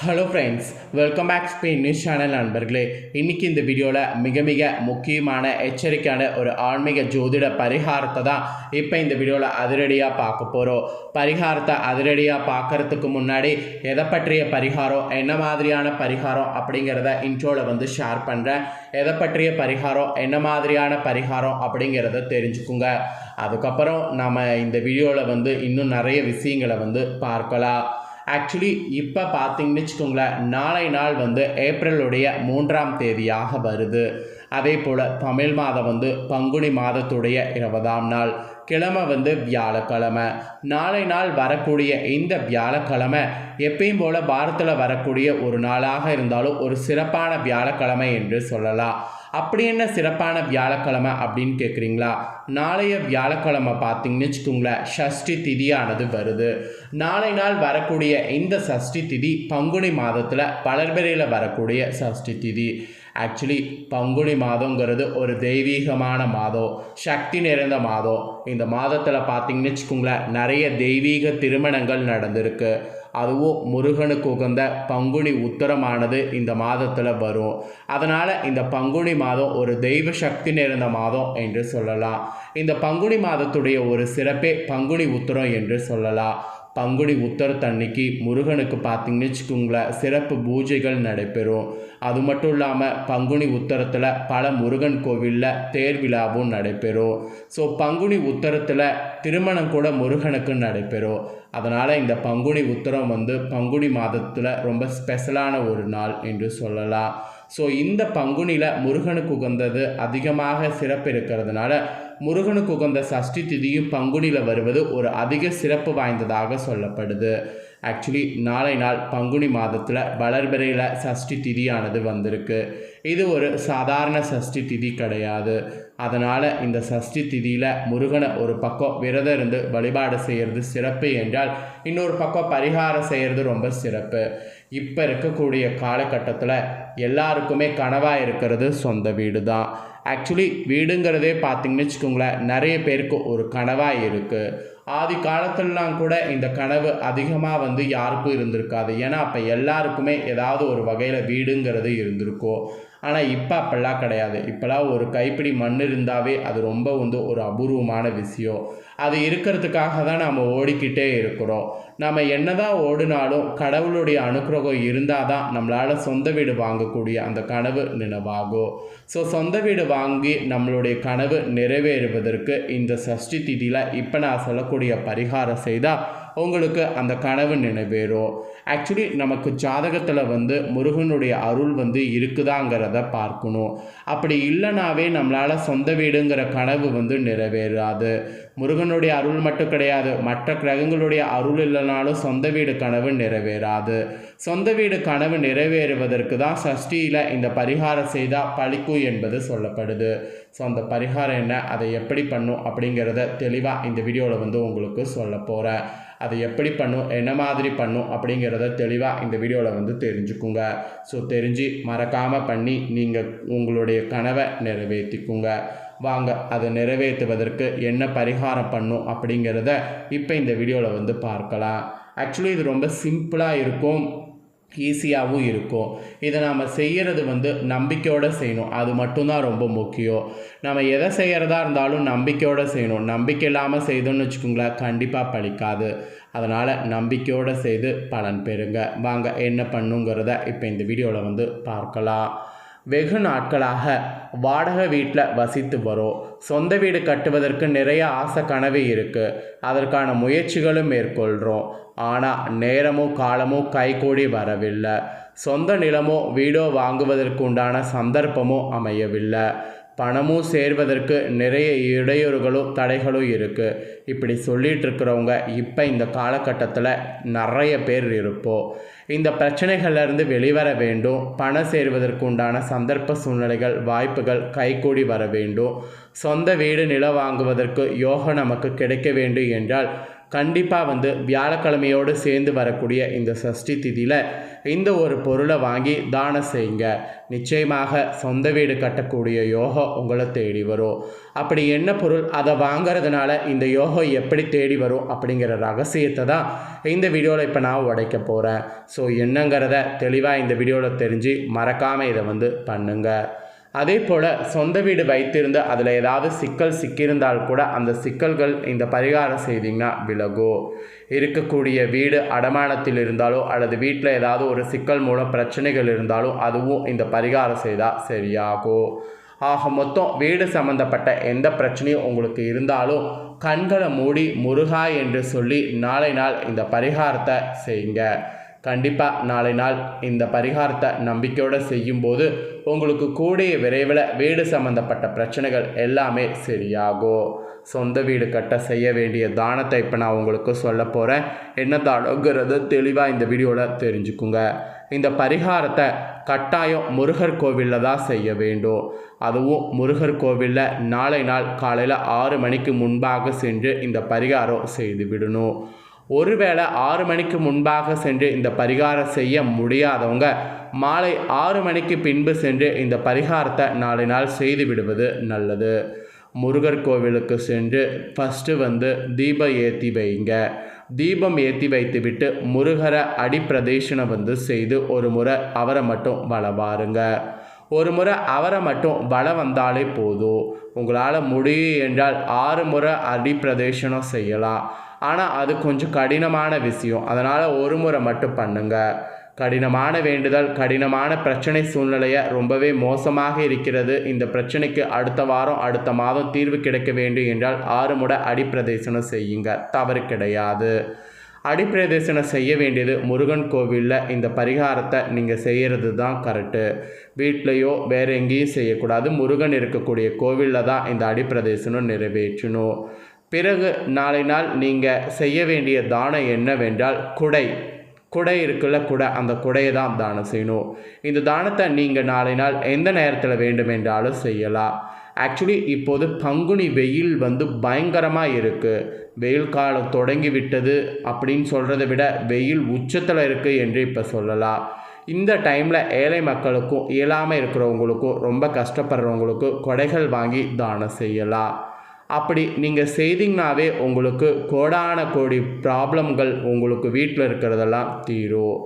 Hello friends welcome back Spain news channel நண்பர்களே. இன்றைக்கி இந்த வீடியோவில் மிக மிக முக்கியமான எச்சரிக்கையான ஒரு ஆன்மீக ஜோதிட பரிகாரத்தை தான் இப்போ இந்த வீடியோவில் அதிரடியாக பார்க்க போகிறோம் பரிகாரத்தை அதிரடியாக பார்க்கறதுக்கு முன்னாடி எதை பற்றிய பரிகாரம் என்ன மாதிரியான பரிகாரம் அப்படிங்கிறத இன்ட்ரோவில் வந்து ஷேர் பண்ணுறேன் எதை பற்றிய பரிகாரம் என்ன மாதிரியான பரிகாரம் அப்படிங்கிறத தெரிஞ்சுக்குங்க. அதுக்கப்புறம் நம்ம இந்த வீடியோவில் வந்து இன்னும் நிறைய விஷயங்களை வந்து பார்க்கலாம். ஆக்சுவலி இப்போ பார்த்தீங்கன்னு வச்சுக்கோங்களேன் நாளை நாள் வந்து ஏப்ரலுடைய மூன்றாம் தேதியாக வருது. அதே போல் தமிழ் மாதம் வந்து பங்குனி மாதத்துடைய இருபதாம் நாள். கிழமை வந்து வியாழக்கிழமை. நாளை நாள் வரக்கூடிய இந்த வியாழக்கிழமை எப்பயும் போல் வாரத்தில் வரக்கூடிய ஒரு நாளாக இருந்தாலும் ஒரு சிறப்பான வியாழக்கிழமை என்று சொல்லலாம். அப்படி என்ன சிறப்பான வியாழக்கிழமை அப்படின்னு கேட்குறீங்களா நாளைய வியாழக்கிழமை பார்த்தீங்கன்னு வச்சுக்கோங்களேன் ஷஷ்டி திதியானது வருது. நாளை நாள் வரக்கூடிய இந்த சஷ்டி திதி பங்குனி மாதத்தில் பலர்பெரியில் வரக்கூடிய சஷ்டி திதி. ஆக்சுவலி பங்குனி மாதங்கிறது ஒரு தெய்வீகமான மாதம் சக்தி நிறைந்த மாதம். இந்த மாதத்தில் பார்த்தீங்கன்னு வச்சுக்கோங்களேன் நிறைய தெய்வீக திருமணங்கள் நடந்திருக்கு. அதுவும் முருகனுக்கு உகந்த பங்குனி உத்தரமானது இந்த மாதத்தில் வரும். அதனால் இந்த பங்குனி மாதம் ஒரு தெய்வ சக்தி நிறைந்த மாதம் என்று சொல்லலாம். இந்த பங்குனி மாதத்துடைய ஒரு சிறப்பே பங்குனி உத்தரம் என்று சொல்லலாம். பங்குனி உத்தரத்தன்னைக்கு முருகனுக்கு பார்த்தீங்கன்னு வச்சுக்கோங்களேன் சிறப்பு பூஜைகள் நடைபெறும். அது மட்டும் இல்லாமல் பங்குனி உத்தரத்தில் பல முருகன் கோவிலில் தேர் விழாவும் நடைபெறும். ஸோ பங்குனி உத்தரத்தில் திருமணம் கூட முருகனுக்கு நடைபெறும். அதனால் இந்த பங்குனி உத்தரம் வந்து பங்குனி மாதத்தில் ரொம்ப ஸ்பெஷலான ஒரு நாள் என்று சொல்லலாம். ஸோ இந்த பங்குனியில் முருகனுக்கு உகந்தது அதிகமாக சிறப்பு இருக்கிறதுனால முருகனுக்கு உகந்த சஷ்டி திதியும் பங்குனியில் வருவது ஒரு அதிக சிறப்பு வாய்ந்ததாக சொல்லப்படுது. ஆக்சுவலி நாளை நாள் பங்குனி மாதத்தில் வளர்பிறையில் சஷ்டி திதியானது வந்திருக்கு. இது ஒரு சாதாரண சஷ்டி திதி கிடையாது. அதனால் இந்த சஷ்டி திதியில் முருகனை ஒரு பக்கம் விரதம் இருந்து வழிபாடு செய்கிறது சிறப்பு என்றால் இன்னொரு பக்கம் பரிகாரம் செய்கிறது ரொம்ப சிறப்பு. இப்போ இருக்கக்கூடிய காலகட்டத்தில் எல்லாருக்குமே கனவாக இருக்கிறது சொந்த வீடு தான் ஆக்சுவலி வீடுங்கிறதே பார்த்திங்கன்னு வச்சுக்கோங்களேன் நிறைய பேருக்கு ஒரு கனவாக இருக்குது ஆதி காலத்திலலாம் கூட இந்த கனவு அதிகமாக வந்து யாருக்கும் இருந்திருக்காது. ஏன்னா அப்போ எல்லாருக்குமே ஏதாவது ஒரு வகையில் வீடுங்கிறது இருந்திருக்கும் ஆனால் இப்போ அப்படிலாம் கிடையாது. இப்போலாம் ஒரு கைப்பிடி மண் இருந்தாவே அது ரொம்ப வந்து ஒரு அபூர்வமான விஷயம். அது இருக்கிறதுக்காக தான் நம்ம ஓடிக்கிட்டே இருக்கிறோம். நம்ம என்னதான் ஓடினாலும் கடவுளுடைய அனுக்கிரகம் இருந்தால் தான் நம்மளால் சொந்த வீடு வாங்கக்கூடிய அந்த கனவு நினைவாகும் ஸோ சொந்த வீடு வாங்கி நம்மளுடைய கனவு நிறைவேறுவதற்கு இந்த சஷ்டி திதியில் இப்போ நான் சொல்லக்கூடிய பரிகாரம் செய்தால் உங்களுக்கு அந்த கனவு நினைவேறும் ஆக்சுவலி நமக்கு ஜாதகத்தில் வந்து முருகனுடைய அருள் வந்து இருக்குதாங்கிறத பார்க்கணும். அப்படி இல்லைனாவே நம்மளால் சொந்த வீடுங்கிற கனவு வந்து நிறைவேறாது. முருகனுடைய அருள் மட்டும் கிடையாது. மற்ற கிரகங்களுடைய அருள் இல்லைனாலும் சொந்த வீடு கனவு நிறைவேறாது. சொந்த வீடு கனவு நிறைவேறுவதற்கு தான் சஷ்டியில் இந்த பரிகாரம் செய்தால் பழிக்கும் என்பது சொல்லப்படுது. ஸோ அந்த பரிகாரம் என்ன? அதை எப்படி பண்ணும்? அப்படிங்கிறத தெளிவாக இந்த வீடியோவில் வந்து உங்களுக்கு சொல்ல போகிறேன் அதை எப்படி பண்ணும் என்ன மாதிரி பண்ணும் அப்படிங்கிறத தெளிவாக இந்த வீடியோவில் வந்து தெரிஞ்சுக்குங்க. ஸோ தெரிஞ்சு மறக்காமல் பண்ணி நீங்கள் உங்களுடைய கனவை நிறைவேற்றிக்குங்க வாங்க அதை நிறைவேற்றுவதற்கு என்ன பரிகாரம் பண்ணும் அப்படிங்கிறத இப்போ இந்த வீடியோவில் வந்து பார்க்கலாம். ஆக்சுவலி இது ரொம்ப சிம்பிளாக இருக்கும். ஈஸியாகவும் இருக்கும். இதை நாம் செய்கிறது வந்து நம்பிக்கையோடு செய்யணும். அது மட்டும்தான் ரொம்ப முக்கியம். நம்ம எதை செய்கிறதா இருந்தாலும் நம்பிக்கையோடு செய்யணும். நம்பிக்கை இல்லாமல் செய்தோம்னு வச்சுக்கோங்களேன் கண்டிப்பாக பழிக்காது. அதனால் நம்பிக்கையோடு செய்து பலன் பெறுங்க. வாங்க என்ன பண்ணுங்கிறத இப்போ இந்த வீடியோவில் வந்து பார்க்கலாம். வெகு நாட்களாக வாடகை வீட்டில் வசித்து வரோம். சொந்த வீடு கட்டுவதற்கு நிறைய ஆசை கனவு இருக்குது அதற்கான முயற்சிகளும் மேற்கொள்கிறோம் ஆனால் நேரமோ காலமோ கைகூடி வரவில்லை. சொந்த நிலமோ வீடோ வாங்குவதற்கு உண்டான சந்தர்ப்பமோ அமையவில்லை. பணமும் சேர்வதற்கு நிறைய இடையூறுகளும் தடைகளும் இருக்குது இப்படி சொல்லிகிட்டு இருக்கிறவங்க இப்போ இந்த காலகட்டத்தில் நிறைய பேர் இருப்போம் இந்த பிரச்சனைகள்லேருந்து வெளிவர வேண்டும். பணம் சேர்வதற்கு உண்டான சந்தர்ப்ப சூழ்நிலைகள் வாய்ப்புகள் கைகூடி வர வேண்டும். சொந்த வீடு நிலம் வாங்குவதற்கு யோகம் நமக்கு கிடைக்க வேண்டும் என்றால் கண்டிப்பாக வந்து வியாழக்கிழமையோடு சேர்ந்து வரக்கூடிய இந்த சஷ்டி திதியில் இந்த ஒரு பொருளை வாங்கி தானம் செய்யுங்க. நிச்சயமாக சொந்த வீடு கட்டக்கூடிய யோகம் உங்களை தேடி வரும். அப்படி என்ன பொருள் அதை வாங்குறதுனால இந்த யோகம் எப்படி தேடி வரும் அப்படிங்கிற ரகசியத்தை தான் இந்த வீடியோவில் இப்போ நான் உடைக்க போகிறேன் ஸோ என்னங்கிறத தெளிவாக இந்த வீடியோவில் தெரிஞ்சு மறக்காமல் இதை வந்து பண்ணுங்கள் அதே போல் சொந்த வீடு வைத்திருந்து அதில் ஏதாவது சிக்கல் சிக்கியிருந்தால் கூட அந்த சிக்கல்கள் இந்த பரிகாரம் செய்தீங்கன்னா விலகும் இருக்கக்கூடிய வீடு அடமானத்தில் இருந்தாலோ அல்லது வீட்டில் ஏதாவது ஒரு சிக்கல் மூலம் பிரச்சனைகள் இருந்தாலும் அதுவும் இந்த பரிகாரம் செய்தால் சரியாகும் ஆக மொத்தம் வீடு சம்மந்தப்பட்ட எந்த பிரச்சனையும் உங்களுக்கு இருந்தாலும் கண்களை மூடி முருகா என்று சொல்லி நாளை நாள் இந்த பரிகாரத்தை செய்யுங்க. கண்டிப்பாக நாளை நாள் இந்த பரிகாரத்தை நம்பிக்கையோடு செய்யும்போது உங்களுக்கு கூடிய விரைவில் வீடு சம்மந்தப்பட்ட பிரச்சனைகள் எல்லாமே சரியாகும். சொந்த வீடு கட்ட செய்ய வேண்டிய தானத்தை இப்போ நான் உங்களுக்கு சொல்ல போகிறேன் என்ன தானங்கிறத தெளிவாக இந்த வீடியோவில் தெரிஞ்சுக்குங்க. இந்த பரிகாரத்தை கட்டாயம் முருகர் கோவிலில் தான் செய்ய வேண்டும். அதுவும் முருகர் கோவிலில் நாளை நாள் காலையில் ஆறு மணிக்கு முன்பாக சென்று இந்த பரிகாரம் செய்து விடணும். ஒருவேளை ஆறு மணிக்கு முன்பாக சென்று இந்த பரிகாரம் செய்ய முடியாதவங்க மாலை ஆறு மணிக்கு பின்பு சென்று இந்த பரிகாரத்தை நாளை நாள் செய்து விடுவது நல்லது. முருகர் கோவிலுக்கு சென்று ஃபஸ்ட்டு வந்து தீபம் ஏற்றி வைங்க. தீபம் ஏற்றி வைத்துவிட்டு முருகரை அடிப்பிரதேஷனை வந்து செய்து ஒரு முறை அவரை மட்டும் வளவாருங்க ஒரு முறை அவரை மட்டும் வள வந்தாலே போதும். உங்களால் முடியும் என்றால் ஆறு முறை அடிப்பிரதேசனம் செய்யலாம். ஆனால் அது கொஞ்சம் கடினமான விஷயம். அதனால் ஒரு முறை மட்டும் பண்ணுங்கள் கடினமான வேண்டுதல் கடினமான பிரச்சனை சூழ்நிலையை ரொம்பவே மோசமாக இருக்கிறது. இந்த பிரச்சனைக்கு அடுத்த வாரம் அடுத்த மாதம் தீர்வு கிடைக்க வேண்டும் என்றால் ஆறு முறை அடிப்பிரதேசனம் செய்யுங்க. தவறு கிடையாது. அடிப்பிரதேசனம் செய்ய வேண்டியது முருகன் கோவிலில் இந்த பரிகாரத்தை நீங்கள் செய்கிறது தான் கரெக்டு வீட்லேயோ வேறு எங்கேயும் செய்யக்கூடாது. முருகன் இருக்கக்கூடிய கோவிலில் தான் இந்த அடிப்பிரதேசனம் நிறைவேற்றணும். பிறகு நாளை நாள் நீங்கள் செய்ய வேண்டிய தானம் என்னவென்றால் குடை. குடை இருக்குல்ல குடை. அந்த குடையை தான் தானம் செய்யணும். இந்த தானத்தை நீங்கள் நாளை நாள் எந்த நேரத்தில் வேண்டுமென்றாலும் செய்யலாம். ஆக்சுவலி இப்போது பங்குனி வெயில் வந்து பயங்கரமாக இருக்குது வெயில் காலம் தொடங்கி விட்டது அப்படின்னு சொல்கிறத விட வெயில் உச்சத்தில் இருக்குது என்று இப்போ சொல்லலாம். இந்த டைமில் ஏழை மக்களுக்கும் இயலாமல் இருக்கிறவங்களுக்கும் ரொம்ப கஷ்டப்படுறவங்களுக்கும் கொடைகள் வாங்கி தானம் செய்யலாம். அப்படி நீங்கள் செய்தீங்கனாவே உங்களுக்கு கோடான கோடி ப்ராப்ளம்கள் உங்களுக்கு வீட்டில் இருக்கிறதெல்லாம் தீரும்.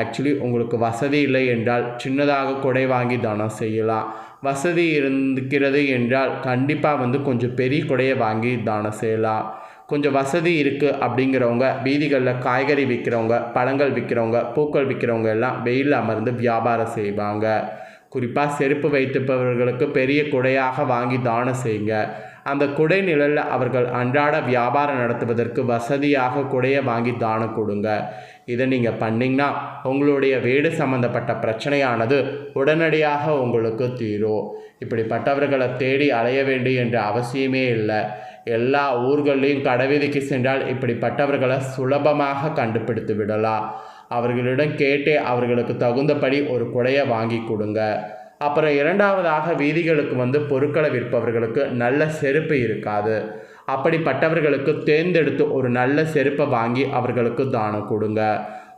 ஆக்சுவலி உங்களுக்கு வசதி இல்லை என்றால் சின்னதாக கொடை வாங்கி தானம் செய்யலாம். வசதி இருக்கிறது என்றால் கண்டிப்பாக வந்து கொஞ்சம் பெரிய கொடையை வாங்கி தானம் செய்யலாம். கொஞ்சம் வசதி இருக்குது அப்படிங்கிறவங்க வீதிகளில் காய்கறி விற்கிறவங்க பழங்கள் விற்கிறவங்க பூக்கள் விற்கிறவங்க எல்லாம் வெயிலில் அமர்ந்து வியாபாரம் செய்வாங்க. குறிப்பாக செருப்பு வைத்திருப்பவர்களுக்கு பெரிய குடையாக வாங்கி தானம் செய்யுங்க. அந்த குடை நிழலில் அவர்கள் அன்றாட வியாபாரம் நடத்துவதற்கு வசதியாக குடையை வாங்கி தானம் கொடுங்க. இதை நீங்கள் பண்ணிங்கன்னா உங்களுடைய வீடு சம்பந்தப்பட்ட பிரச்சனையானது உடனடியாக உங்களுக்கு தீரும். இப்படிப்பட்டவர்களை தேடி அலைய வேண்டும் என்ற அவசியமே இல்லை. எல்லா ஊர்களையும் கடைவீதிக்கு சென்றால் இப்படிப்பட்டவர்களை சுலபமாக கண்டுபிடித்து விடலாம். அவர்களிடம் கேட்டே அவர்களுக்கு தகுந்தபடி ஒரு குடையை வாங்கி கொடுங்க. அப்புறம் இரண்டாவதாக வீதிகளுக்கு வந்து பொருட்களை விற்பவர்களுக்கு நல்ல செருப்பு இருக்காது. அப்படிப்பட்டவர்களுக்கு தேர்ந்தெடுத்து ஒரு நல்ல செருப்பை வாங்கி அவர்களுக்கு தானம் கொடுங்க.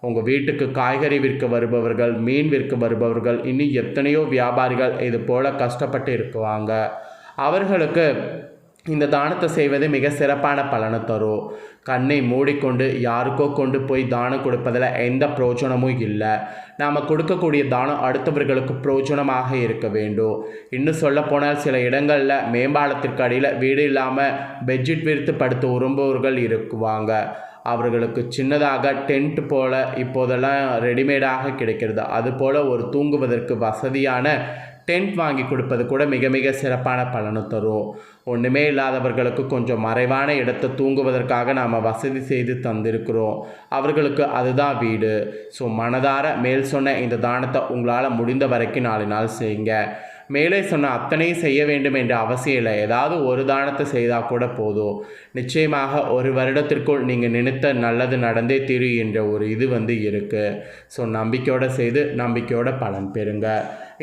உங்கள் வீட்டுக்கு காய்கறி விற்க வருபவர்கள் மீன் விற்க வருபவர்கள் இன்னும் எத்தனையோ வியாபாரிகள் இது போல் கஷ்டப்பட்டு இருக்குவாங்க. அவர்களுக்கு இந்த தானத்தை செய்வது மிக சிறப்பான பலனை தரும். கண்ணை மூடிக்கொண்டு யாருக்கோ கொண்டு போய் தானம் கொடுப்பதில் எந்த பிரோஜனமும் இல்லை. நாம் கொடுக்கக்கூடிய தானம் அடுத்தவர்களுக்கு பிரோஜனமாக இருக்க வேண்டும். இன்னும் சொல்லப்போனால் சில இடங்களில் மேம்பாலத்திற்கு அடியில் வீடு இல்லாமல் பெட்ஷீட் விரித்து படுத்து உரும்புவர்கள் இருக்குவாங்க. அவர்களுக்கு சின்னதாக டென்ட் போல் இப்போதெல்லாம் ரெடிமேடாக கிடைக்கிறது. அதுபோல் ஒரு தூங்குவதற்கு வசதியான டென்ட் வாங்கி கொடுப்பது கூட மிக மிக சிறப்பான பலனை தரும். ஒன்றுமே இல்லாதவர்களுக்கு கொஞ்சம் மறைவான இடத்தை தூங்குவதற்காக நாம் வசதி செய்து தந்திருக்கிறோம். அவர்களுக்கு அதுதான் வீடு. ஸோ மனதார மேல் சொன்ன இந்த தானத்தை உங்களால் முடிந்த வரைக்கும் நாலு நாள் செய்யுங்க. மேலே சொன்ன அத்தனையும் செய்ய வேண்டும் என்ற அவசியம் இல்லை. ஏதாவது ஒரு தானத்தை செய்தால் கூட போதும். நிச்சயமாக ஒரு வருடத்திற்குள் நீங்கள் நினைத்த நல்லது நடந்தே தீரு என்ற ஒரு இது வந்து இருக்குது ஸோ நம்பிக்கையோடு செய்து நம்பிக்கையோட பலன் பெறுங்க.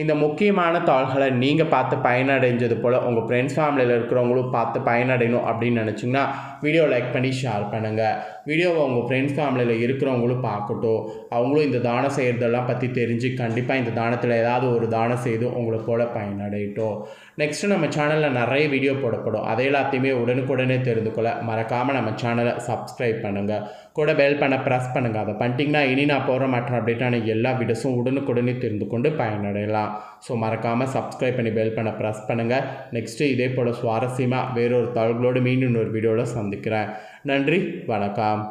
இந்த முக்கியமான தாள்களை நீங்கள் பார்த்து பயனடைஞ்சது போல் உங்கள் ஃப்ரெண்ட்ஸ் ஃபேமிலியில் இருக்கிறவங்களும் பார்த்து பயனடையணும் அப்படின்னு நினச்சிங்கன்னா வீடியோ லைக் பண்ணி ஷேர் பண்ணுங்கள் வீடியோவை உங்கள் ஃப்ரெண்ட்ஸ் ஃபேமிலியில் இருக்கிறவங்களும் பார்க்கட்டும். அவங்களும் இந்த தானம் செய்கிறதெல்லாம் பற்றி தெரிஞ்சு கண்டிப்பாக இந்த தானத்தில் ஏதாவது ஒரு தானம் செய்து உங்களை போல் பயனடையட்டும். நெக்ஸ்ட்டு நம்ம சேனலில் நிறைய வீடியோ போடப்படும். அதை எல்லாத்தையுமே உடனுக்குடனே தெரிந்து கொள்ள மறக்காமல் நம்ம சேனலை சப்ஸ்கிரைப் பண்ணுங்கள் கூட பெல் பண்ண ப்ரெஸ் பண்ணுங்கள் அதை பண்ணிட்டிங்கன்னா இனி நான் போகிற மாட்டேன் அப்படின்ட்டான எல்லா வீடியோஸும் உடனுக்குடனே தெரிந்து கொண்டு பயனடையலாம். ஸோ மறக்காமல் சப்ஸ்கிரைப் பண்ணி பெல் பண்ண ப்ரெஸ் பண்ணுங்கள் நெக்ஸ்ட்டு இதே போல் சுவாரஸ்யமாக வேறொரு தகவலோடு மீண்டும் ஒரு வீடியோவில் சந்திக்கிறேன். நன்றி வணக்கம்.